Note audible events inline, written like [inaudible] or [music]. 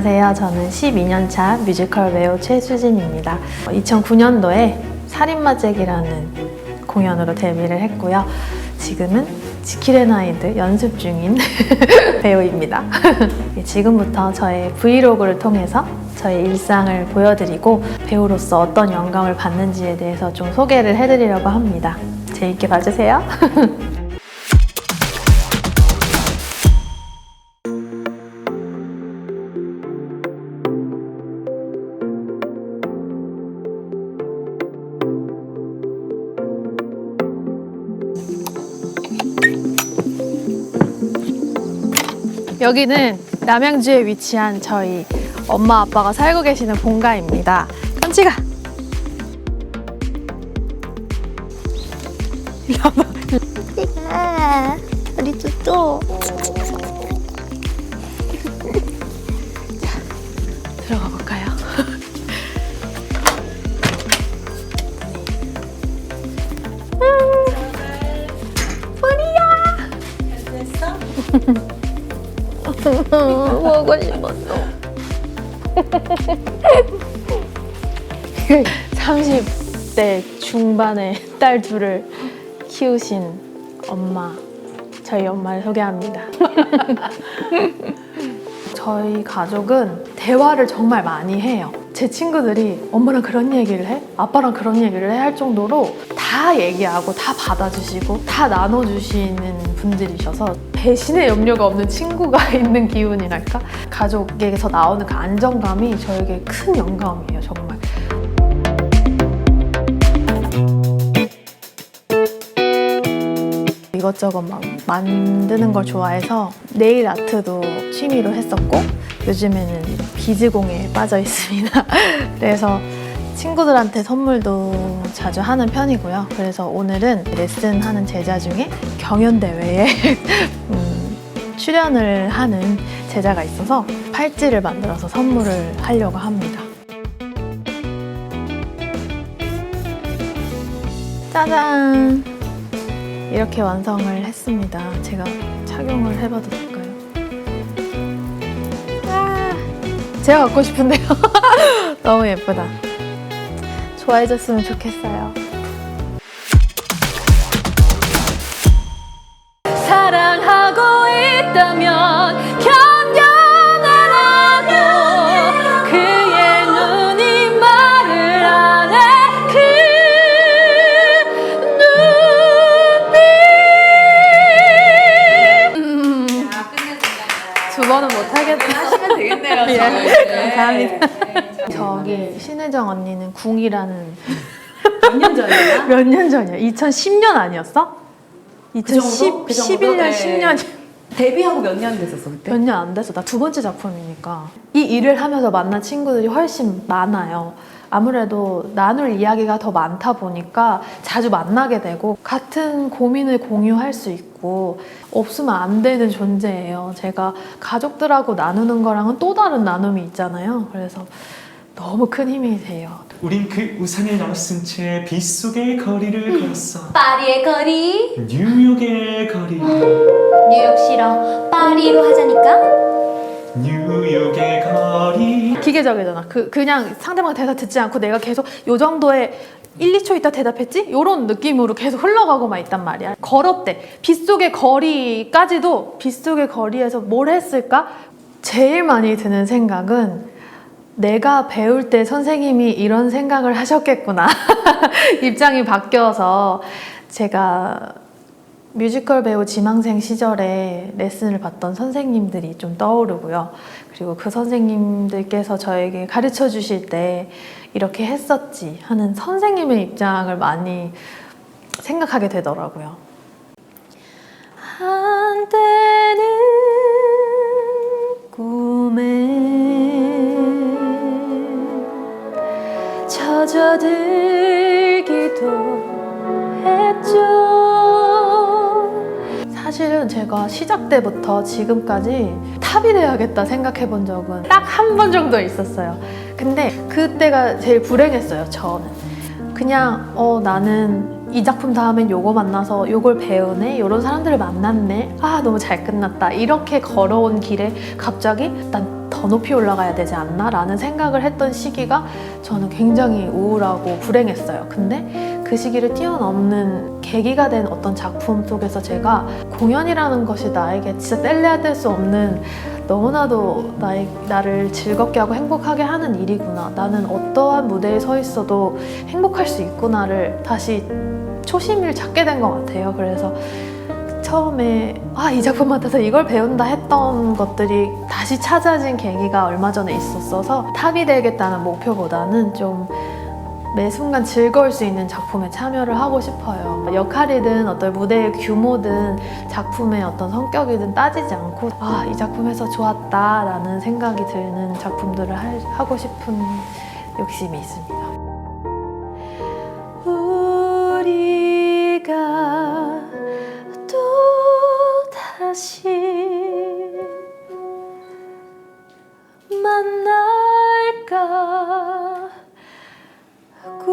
12년차 뮤지컬 배우 최수진입니다. 2009년도에 살인마잭이라는 공연으로 데뷔를 했고요. 지금은 지킬앤 하이드 연습 중인 [laughs] 배우입니다. 예, [laughs] 지금부터 저의 브이로그를 통해서 저의 일상을 보여드리고 배우로서 어떤 영감을 받는지에 대해서 좀 소개를 해드리려고 합니다. 재밌게 봐주세요. [laughs] 여기는 남양주에 위치한 저희 엄마 아빠가 살고 계시는 본가입니다. 깜찍아. 일로 와봐. 아, 우리 뚜뚜. 먹고 싶었어. 30대 중반의 딸 둘을 키우신 엄마, 저희 엄마를 소개합니다. [laughs] 저희 가족은 대화를 정말 많이 해요. 제 친구들이 엄마랑 그런 얘기를 해? 아빠랑 그런 얘기를 해? 할 정도로 다 얘기하고 다 받아주시고 다 나눠주시는 분들이셔서 배신의 염려가 없는 친구가 [laughs] 있는 기운이랄까? 가족에게서 나오는 그 안정감이 저에게 큰 영감이에요, 정말. 이것저것 막 만드는 걸 좋아해서 네일 아트도 취미로 했었고 요즘에는 비즈공에 빠져 있습니다. [laughs] 그래서 친구들한테 선물도 자주 하는 편이고요. 그래서 오늘은 레슨하는 제자 중에 경연대회에 [laughs] 음, 출연을 하는 제자가 있어서 팔찌를 만들어서 선물을 하려고 합니다. 짜잔! 이렇게 완성을 했습니다. 제가 착용을 해봐도 제가 갖고 싶은데요. [laughs] 너무 예쁘다. 좋아해줬으면 좋겠어요. 사랑하고 있다면 견뎌내라고 그의 눈이 말을 안 해 그 눈빛 두 번은 못하겠다 하시면 되겠네요. 예, 저희. [laughs] 감사합니다. 저기 신혜정 언니는 궁이라는 몇년 [laughs] 전이야? 몇 년 전이야? 2010년 [laughs] 아니었어? 2010, 정도? 그 정도? 11년, 네. 10년 데뷔하고 몇 년 됐었어 그때? 몇 년 안 돼서 나 두 번째 작품이니까 이 일을 하면서 만난 친구들이 훨씬 많아요. 아무래도 나눌 이야기가 더 많다 보니까 자주 만나게 되고 같은 고민을 공유할 수 있고 없으면 안 되는 존재예요. 제가 가족들하고 나누는 거랑은 또 다른 나눔이 있잖아요. 그래서 너무 큰 힘이 돼요. 우린 그 우산을 넘쓴 채 빗속의 거리를 걸었어 파리의 거리. 뉴욕의 거리 뉴욕 싫어. 파리로 하자니까. 뉴욕의 거리 기계적이잖아. 그 그냥 상대방 대사 듣지 않고 내가 계속 요 정도의 1, 2초 있다 대답했지? 요런 느낌으로 계속 흘러가고만 있단 말이야. 걸었대. 빗속의 거리까지도 빗속의 거리에서 뭘 했을까? 제일 많이 드는 생각은 내가 배울 때 선생님이 이런 생각을 하셨겠구나. [laughs] 입장이 바뀌어서 제가 뮤지컬 배우 지망생 시절에 레슨을 받던 선생님들이 좀 떠오르고요. 그리고 그 선생님들께서 저에게 가르쳐 주실 때 이렇게 했었지 하는 선생님의 입장을 많이 생각하게 되더라고요. 한때는 꿈에 젖어들기도 제가 시작 때부터 지금까지 탑이 돼야겠다 생각해 본 적은 딱 한 번 정도 있었어요. 근데 그때가 제일 불행했어요, 저는. 그냥, 어, 나는 이 작품 다음엔 요거 만나서 요걸 배우네? 요런 사람들을 만났네? 아, 너무 잘 끝났다. 이렇게 걸어온 길에 갑자기 난더더 높이 올라가야 되지 않나? 라는 생각을 했던 시기가 저는 굉장히 우울하고 불행했어요. 근데 그 시기를 뛰어넘는 계기가 된 어떤 작품 속에서 제가 공연이라는 것이 나에게 진짜 뗄래야 뗄 수 없는 너무나도 나의, 나를 즐겁게 하고 행복하게 하는 일이구나. 나는 어떠한 무대에 서 있어도 행복할 수 있구나를 다시 초심을 찾게 된 것 같아요. 그래서 처음에 아, 이 작품 맡아서 이걸 배운다 했던 것들이 다시 찾아진 계기가 얼마 전에 있었어서 탑이 되겠다는 목표보다는 좀 매 순간 즐거울 수 있는 작품에 참여를 하고 싶어요. 역할이든 어떤 무대의 규모든 작품의 어떤 성격이든 따지지 않고 아, 이 작품에서 좋았다라는 생각이 드는 작품들을 할- 하고 싶은 욕심이 있습니다. ku